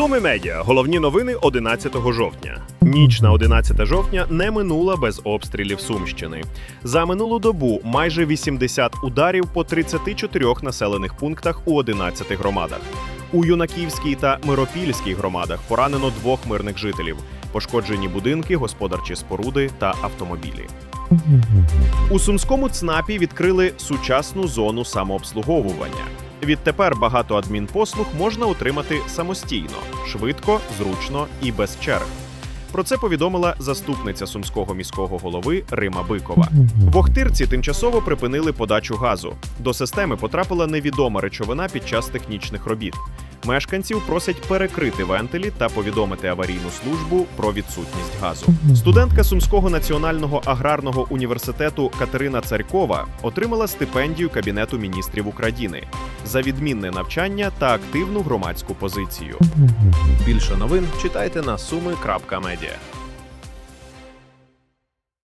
Суми медіа. Головні новини 11 жовтня. Ніч на 11 жовтня не минула без обстрілів Сумщини. За минулу добу майже 80 ударів по 34 населених пунктах у 11 громадах. У Юнаківській та Миропільській громадах поранено двох мирних жителів. Пошкоджені будинки, господарчі споруди та автомобілі. У сумському ЦНАПі відкрили сучасну зону самообслуговування. Відтепер багато адмінпослуг можна отримати самостійно, швидко, зручно і без черг. Про це повідомила заступниця сумського міського голови Рима Бикова. В Охтирці тимчасово припинили подачу газу. До системи потрапила невідома речовина під час технічних робіт. Мешканців просять перекрити вентилі та повідомити аварійну службу про відсутність газу. Студентка Сумського національного аграрного університету Катерина Царькова отримала стипендію Кабінету міністрів України за відмінне навчання та активну громадську позицію. Більше новин читайте на suми.media.